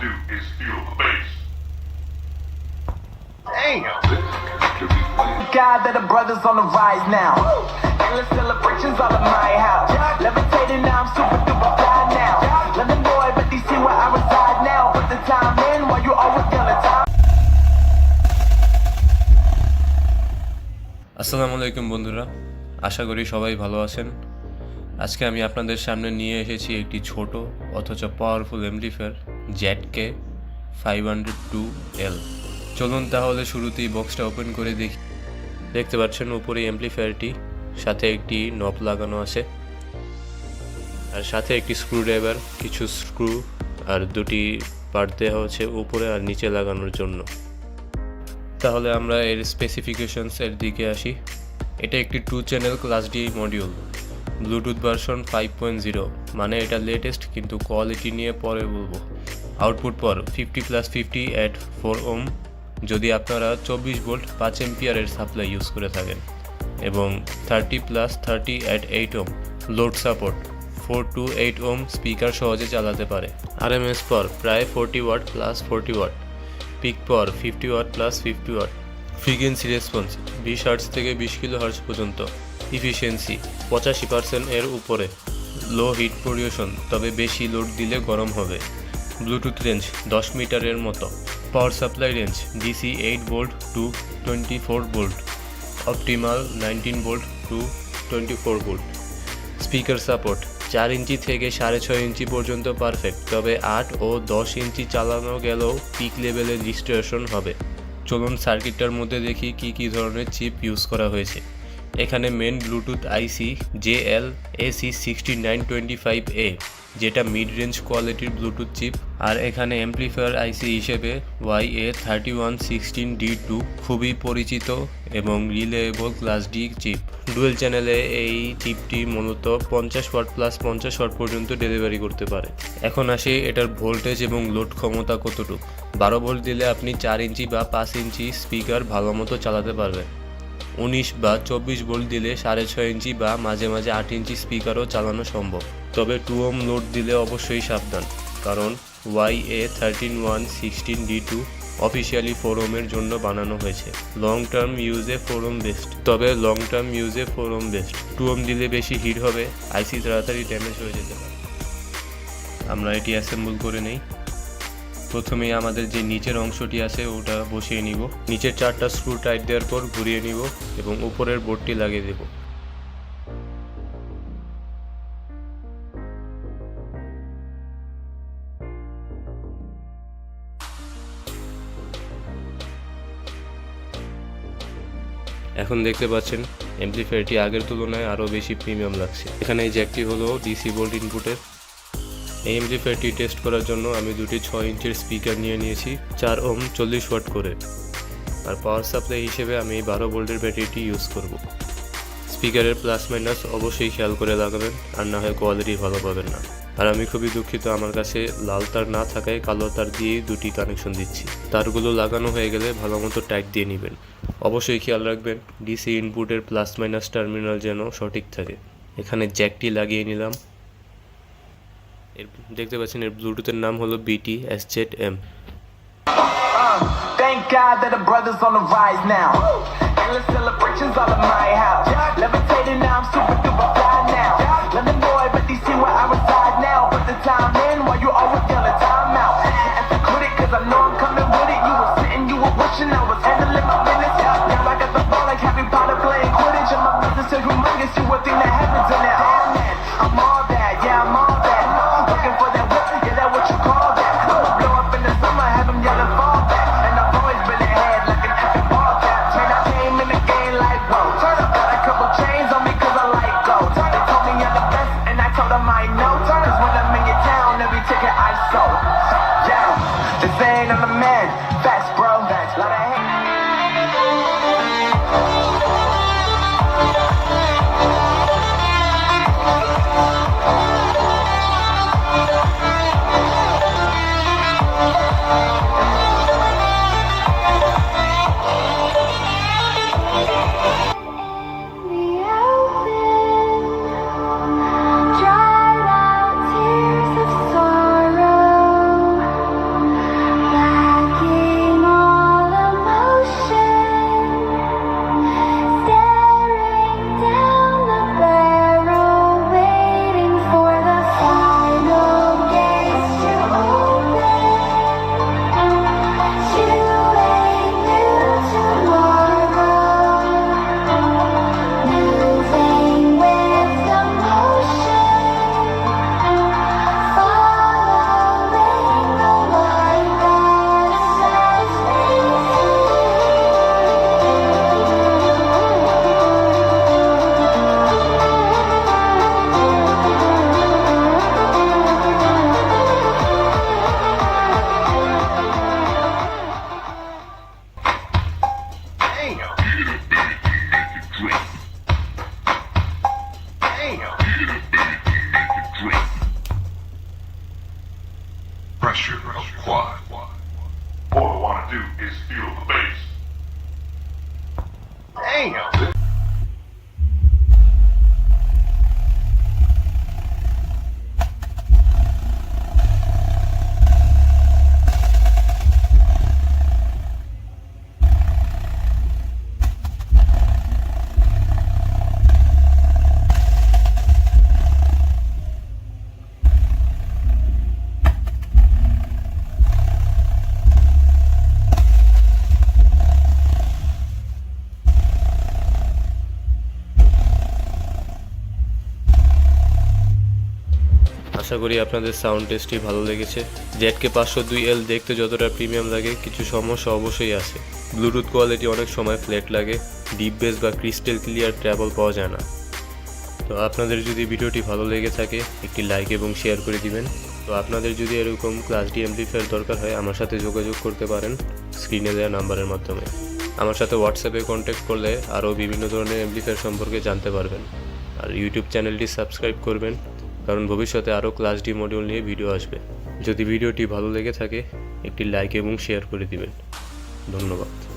do is feel the bass. Damn. God that the brothers on the rise now. Endless celebrations all in my house. Levitating now, I'm super duper fly now. London boy, but DC where I reside now. Put the time in while you always yelling time. আসসালামু আলাইকুম বন্ধুরা আশা করি সবাই ভালো আছেন আজকে আমি আপনাদের সামনে নিয়ে এসেছি একটি ছোট অথচ powerful amplifier ZK five hundred two L চলুন তাহলে শুরুতেই বক্সটা ওপেন করে দেখি। দেখতে পাচ্ছেন উপরে এমপ্লিফায়ারটি সাথে একটি নব লাগানো আছে। আর সাথে একটি স্ক্রুড্রাইভার কিছু স্ক্রু আর দুটি পার্ট দেওয়া হচ্ছে উপরে আর নিচে লাগানোর জন্য। তাহলে আমরা এর স্পেসিফিকেশনস এর দিকে আসি। এটা একটি two channel class D module bluetooth version five point zero মানে এটা লেটেস্ট কিন্তু কোয়ালিটি নিয়ে পরে বলব। আউটপুট পর fifty plus fifty at four ohm যদি আপনারা চব্বিশ ভোল্ট পাঁচ এমপিয়ারের সাপ্লাই ইউজ করে থাকেন, এবং thirty plus thirty at eight ohm load support four to eight ohm speaker সহজে চালাতে পারে। আর এম পর প্রায় forty watt plus forty watt peak পর fifty watt plus fifty watt frequency response বিশ হার্টস থেকে বিশ কিলো হার্টস পর্যন্ত ইফিসিয়েন্সি পঁচাশি পার্সেন্ট এর উপরে লো হিট পরিবেশন তবে বেশি লোড দিলে গরম হবে। ব্লুটুথ রেঞ্জ দশ মিটারের মতো। Power supply range DC eight volt to twenty four volt optimal nineteen volt to twenty four volt speaker support চার ইঞ্চি থেকে সাড়ে ছয় ইঞ্চি পর্যন্ত পারফেক্ট তবে আট ও দশ ইঞ্চি চালানো গেলেও পিক লেভেলের রেজিস্ট্রেশন হবে। চলুন সার্কিটটার মধ্যে দেখি কি কি ধরনের চিপ ইউজ করা হয়েছে। এখানে main bluetooth IC J L AC sixty nine twenty five A যেটা মিড রেঞ্জ কোয়ালিটির ব্লুটুথ চিপ আর এখানে অ্যাম্প্লিফায়ার আইসি হিসেবে Y A thirty one sixteen D two খুবই পরিচিত এবং reliable class D chip dual চ্যানেলে এই চিপটি মূলত পঞ্চাশ ওয়াট প্লাস পঞ্চাশ ওয়াট পর্যন্ত ডেলিভারি করতে পারে। এখন আসি এটার ভোল্টেজ এবং লোড ক্ষমতা কতটুকু। বারো ভোল্ট দিলে আপনি চার ইঞ্চি বা পাঁচ ইঞ্চি স্পিকার ভালো মতো চালাতে পারবেন। উনিশ বা চব্বিশ ভোল্ট দিলে সাড়ে ছয় ইঞ্চি বা মাঝে মাঝে আট ইঞ্চি স্পিকারও চালানো সম্ভব। তবে টু ওম লোড দিলে অবশ্যই সাবধান, কারণ Y A thirteen one, sixteen D two officially ফোরমের জন্য বানানো হয়েছে। লং টার্ম ইউজে ফোরম বেস্ট, তবে long term ইউজে four ohm best. Two ohm দিলে বেশি হিট হবে, আইসি তাড়াতাড়ি ড্যামেজ হয়ে যেতে পারে। আমরা এটি অ্যাসেম্বল করে নেই। প্রথমেই আমাদের যে নিচের অংশটি আছে, ওটা বসিয়ে নিব। নিচের চারটা স্ক্রু টাইট দেওয়ার পর ঘুরিয়ে নিব এবং উপরের বোর্ডটি লাগিয়ে দেব। এখন দেখতে পাচ্ছেন এমপ্লিফায়ারটি আগের তুলনায় আরও বেশি প্রিমিয়াম লাগছে। এখানে এই জ্যাকটি হলো ডিসি ভোল্ট ইনপুটের এমপ্লিফায়ারটি টেস্ট করার জন্য আমি দুটি ছয় ইঞ্চের স্পিকার নিয়ে নিয়েছি, চার ওম চল্লিশ ওয়াট করে। আর পাওয়ার সাপ্লাই হিসেবে আমি বারো ভোল্টের ব্যাটারিটি ইউজ করব। স্পিকারের প্লাস মাইনাস অবশ্যই খেয়াল করে লাগাবেন, আর না হয় কোয়ালিটি ভালো পাবেন না। আর আমি খুবই দুঃখিত আমার কাছে লাল তার না থাকায় কালো তার দিয়েই দুটি কানেকশন দিচ্ছি। তারগুলো লাগানো হয়ে গেলে ভালো মতো টাইট দিয়ে নেবেন। অবশ্যই খেয়াল রাখবেন ডিসি ইনপুটের প্লাস মাইনাস টার্মিনাল যেন সঠিক থাকে। এখানে জ্যাকটি লাগিয়ে নিলাম। এর দেখতে পাচ্ছেন এর ব্লুটুথের নাম হলো BT S Z M Thank God that the brothers on the rise now. Endless celebrations all in my house. Levitating now, I'm super duper fly now. London boy, but DC where I reside now. Put the time in while you always yelling time out. And to quit it, cause I know I'm coming with it. You were sitting, you were wishing I was handling my business. Now I got the ball like Harry Potter playing Quidditch. And my business is humongous, you would think that Damn. Pressure of. All I wanna do is feel the bass. Damn. আশা করি আপনাদের sound টেস্টটি ভালো লেগেছে। জেটকে পাঁচশো দুই এল দেখতে যতটা premium লাগে, কিছু সমস্যা অবশ্যই আছে। ব্লুটুথ কোয়ালিটি অনেক সময় ফ্ল্যাট লাগে ডিপ বেস বা ক্রিস্টাল ক্লিয়ার ট্রাভেল পাওয়া যায় না। তো আপনাদের যদি ভিডিওটি ভালো লেগে থাকে, একটি লাইক এবং শেয়ার করে দিবেন। তো আপনাদের যদি এরকম ক্লাস ডি এমপ্লিফায়ার দরকার হয়, আমার সাথে যোগাযোগ করতে পারেন স্ক্রিনে দেওয়া নাম্বারের মাধ্যমে। আমার সাথে হোয়াটসঅ্যাপে কন্ট্যাক্ট করলে আরও বিভিন্ন ধরনের এমপ্লিফায়ার সম্পর্কে জানতে পারবেন। আর ইউটিউব চ্যানেলটি সাবস্ক্রাইব করবেন। কারণ ভবিষ্যতে আরও ক্লাস ডি মডিউল নিয়ে ভিডিও আসবে। যদি ভিডিওটি ভালো লেগে থাকে, একটি লাইক এবং শেয়ার করে দিবেন। ধন্যবাদ।